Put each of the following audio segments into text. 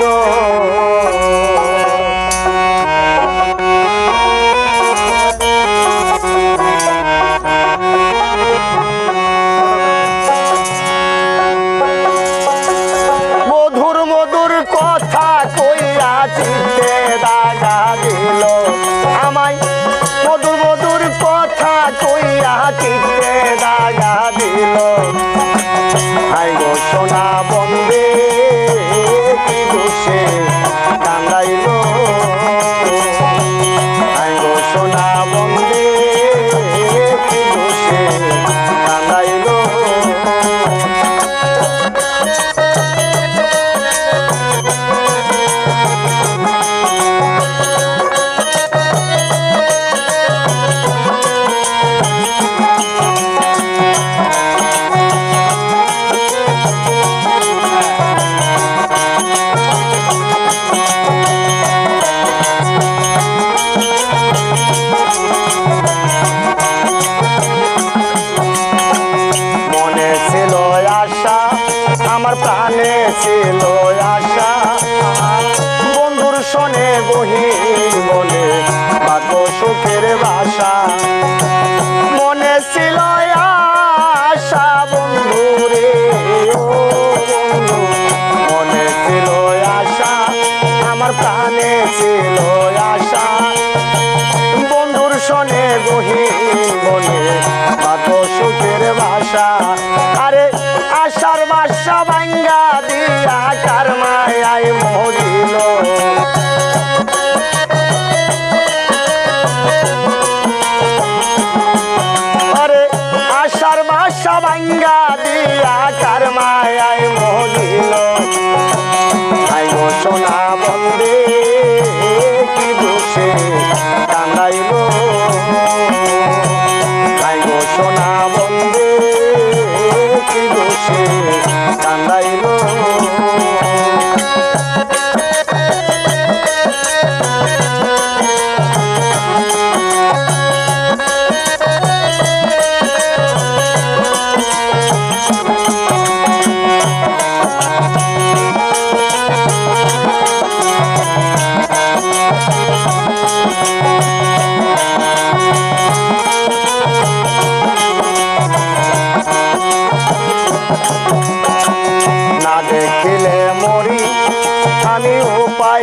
know. শোনে বহিন বলে বাক সুখের বাসা। মনে ছিল আশা বন্ধু মনে ছিল আশা, আমার প্রাণে ছিল আশা। বন্ধুর শোনে বহি বলে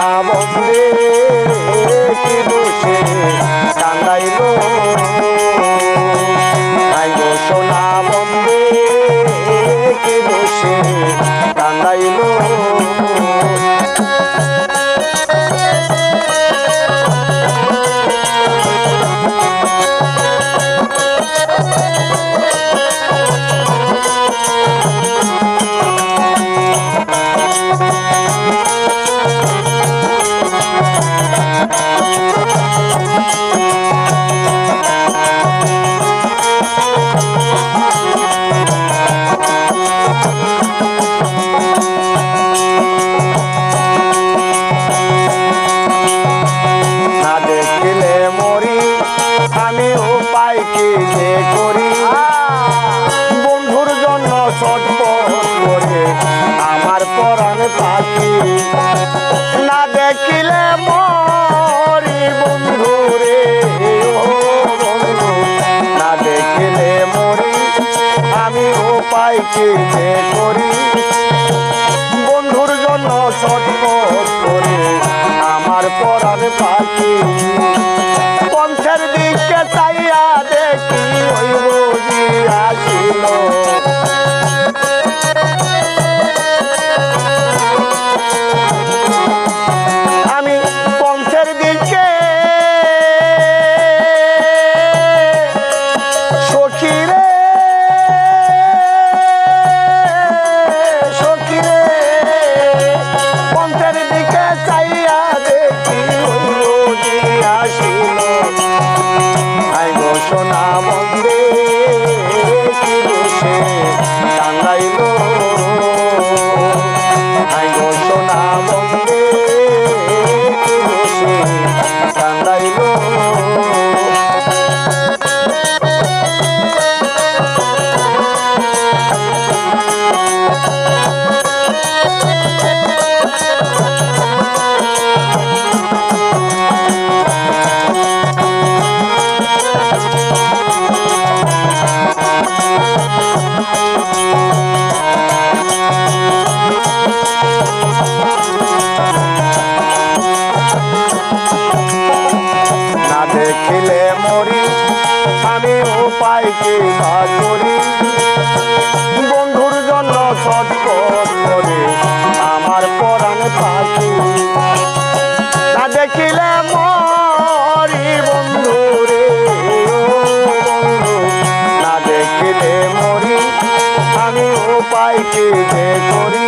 I'm on the উপায় কি যে করি। বন্ধুর জন্য ছটপট করে আমার পরাণ পাখি। না দেখিলে মরি বন্ধু না দেখিলে মরি, আমি উপায় কি আমি উপায় কি বা করি বন্ধুর জন্য ছটপট করে আমার পরাণ পাখি না দেখিলে মরি বন্ধু রে না দেখিলে মরি আমি উপায় কি যে করি।